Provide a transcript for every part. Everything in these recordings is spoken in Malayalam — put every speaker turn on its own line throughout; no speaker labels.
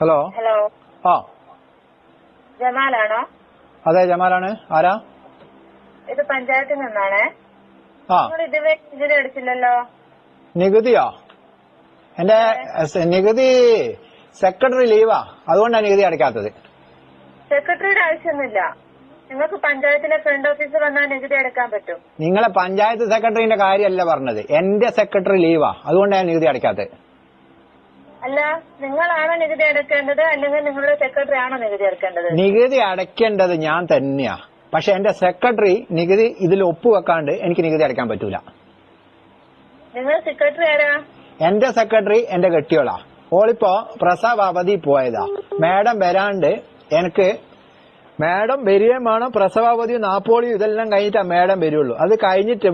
ഹലോ
ഹലോ
ആ.
ജമാലാണോ?
അതെ ജമാലാണ്. ആരാ?
ഇത് പഞ്ചായത്തിൽ നിന്നാണ്.
ആ.
ഇതുവരെ നികുതി അടിച്ചില്ലല്ലോ
നികുതിയോ? എന്റെ നികുതി സെക്രട്ടറി ലീവാ. അതുകൊണ്ടാണ് നികുതി അടയ്ക്കാത്തത്.
സെക്രട്ടറിയുടെ ആവശ്യമൊന്നുമില്ല. നിങ്ങൾക്ക് പഞ്ചായത്തിലെ ഫ്രണ്ട് ഓഫീസിൽ വന്നാൽ നികുതി അടക്കാൻ പറ്റും.
നിങ്ങളെ പഞ്ചായത്ത് സെക്രട്ടറിന്റെ കാര്യമല്ല പറഞ്ഞത്. എന്റെ സെക്രട്ടറി ലീവാ. അതുകൊണ്ടാണ് നികുതി അടയ്ക്കാത്തത്.
അല്ല നിങ്ങളാണോ നികുതി അടക്കേണ്ടത്? അല്ലെങ്കിൽ നിങ്ങളുടെ സെക്രട്ടറി ആണോ നികുതി അടക്കേണ്ടത്?
നികുതി അടയ്ക്കേണ്ടത് ഞാൻ തന്നെയാ. പക്ഷെ എന്റെ സെക്രട്ടറി നികുതി ഇതിൽ ഒപ്പുവെക്കാണ്ട് എനിക്ക് നികുതി അടയ്ക്കാൻ പറ്റൂല.
നിങ്ങൾ സെക്രട്ടറി ആരാ?
എന്റെ സെക്രട്ടറി എന്റെ കെട്ടിയോളാ. ഓളിപ്പോ പ്രസവ അവധി പോയതാ. മാഡം വരാണ്ട് എനിക്ക് മാഡം വരികയും വേണം. പ്രസവാവധി നാപ്പോളിയും ഇതെല്ലാം കഴിഞ്ഞിട്ടാ മാഡം വരുള്ളൂ. അത് കഴിഞ്ഞിട്ട്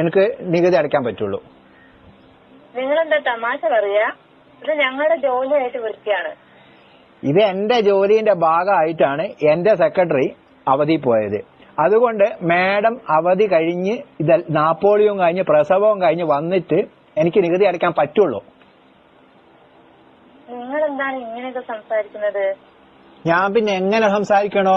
എനിക്ക് നികുതി അടയ്ക്കാൻ പറ്റുള്ളൂ.
നിങ്ങളെന്താ തമാശ പറയാ? ഇത് ഞങ്ങളുടെ ജോലിയായിട്ട്
ഇത് എന്റെ ജോലിന്റെ ഭാഗമായിട്ടാണ് എന്റെ സെക്രട്ടറി അവധി പോയത്. അതുകൊണ്ട് മാഡം അവധി കഴിഞ്ഞ് ഇത് നാപ്പോളിയും കഴിഞ്ഞ് പ്രസവവും കഴിഞ്ഞ് വന്നിട്ട് എനിക്ക് നികുതി അടയ്ക്കാൻ പറ്റുള്ളൂ.
നിങ്ങൾ എന്താണ് ഇങ്ങനെയൊക്കെ സംസാരിക്കുന്നത്?
ഞാൻ പിന്നെ എങ്ങനെ സംസാരിക്കണോ?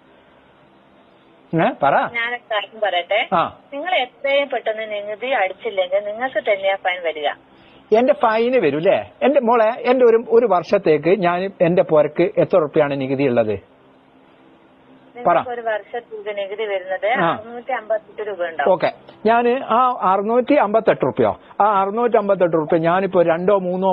പറ.
കാര്യം പറയട്ടെ. നിങ്ങൾ എത്രയും പെട്ടെന്ന് നികുതി അടിച്ചില്ലെങ്കിൽ നിങ്ങൾക്ക് തന്നെയാ ഫൈൻ വരിക.
എന്റെ ഫൈന് വരും അല്ലേ എന്റെ മോളെ എന്റെ ഒരു ഒരു വർഷത്തേക്ക് ഞാൻ എന്റെ പോരക്ക് എത്ര ഉറുപ്പ്യാണ് നികുതി ഉള്ളത്
ഒരു വർഷത്തേക്ക് നികുതി വരുന്നത്. അറുന്നൂറ്റി അമ്പത്തെട്ട് രൂപ ഉണ്ടാവും.
ഓക്കെ. ഞാൻ ആ അറുന്നൂറ്റി അമ്പത്തെട്ട് റുപ്യോ ആ അറുന്നൂറ്റി അമ്പത്തെട്ട് റുപ്യ ഞാനിപ്പോ രണ്ടോ മൂന്നോ